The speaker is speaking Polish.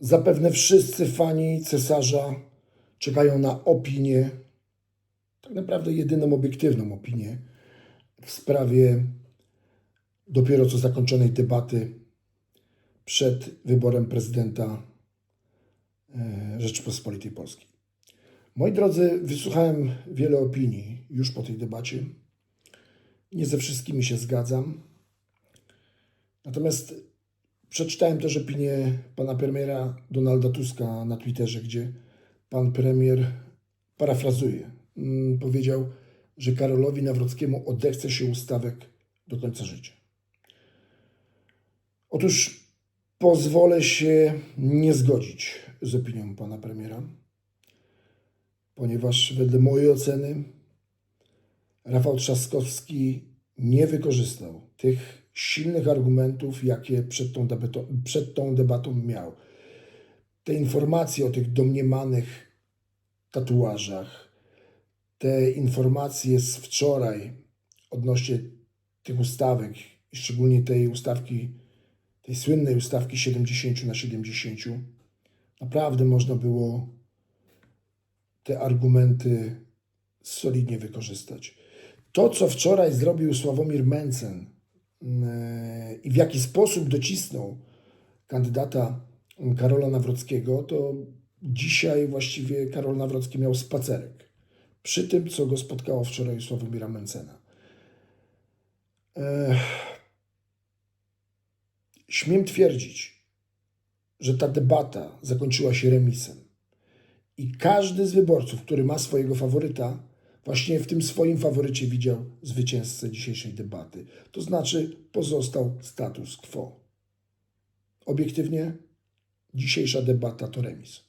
Zapewne wszyscy fani cesarza czekają na opinię, tak naprawdę jedyną obiektywną opinię w sprawie dopiero co zakończonej debaty przed wyborem prezydenta e, Rzeczypospolitej Polskiej. Moi drodzy, wysłuchałem wiele opinii już po tej debacie. Nie ze wszystkimi się zgadzam. Natomiast przeczytałem też opinię pana premiera Donalda Tuska na Twitterze, gdzie pan premier parafrazuje. mm, Powiedział, że Karolowi Nawrockiemu odechce się ustawek do końca życia. Otóż pozwolę się nie zgodzić z opinią pana premiera, ponieważ wedle mojej oceny Rafał Trzaskowski nie wykorzystał tych silnych argumentów, jakie przed tą, debatą, przed tą debatą miał. Te informacje o tych domniemanych tatuażach, te informacje z wczoraj odnośnie tych ustawek, szczególnie tej ustawki, tej słynnej ustawki 70 na 70, naprawdę można było te argumenty solidnie wykorzystać. To, co wczoraj zrobił Sławomir Mencen yy, i w jaki sposób docisnął kandydata Karola Nawrockiego, to dzisiaj właściwie Karol Nawrocki miał spacerek przy tym, co go spotkało wczoraj Sławomira Mencena. Ech. Śmiem twierdzić, że ta debata zakończyła się remisem. I każdy z wyborców, który ma swojego faworyta, właśnie w tym swoim faworycie widział zwycięzcę dzisiejszej debaty. To znaczy pozostał status quo. Obiektywnie dzisiejsza debata to remis.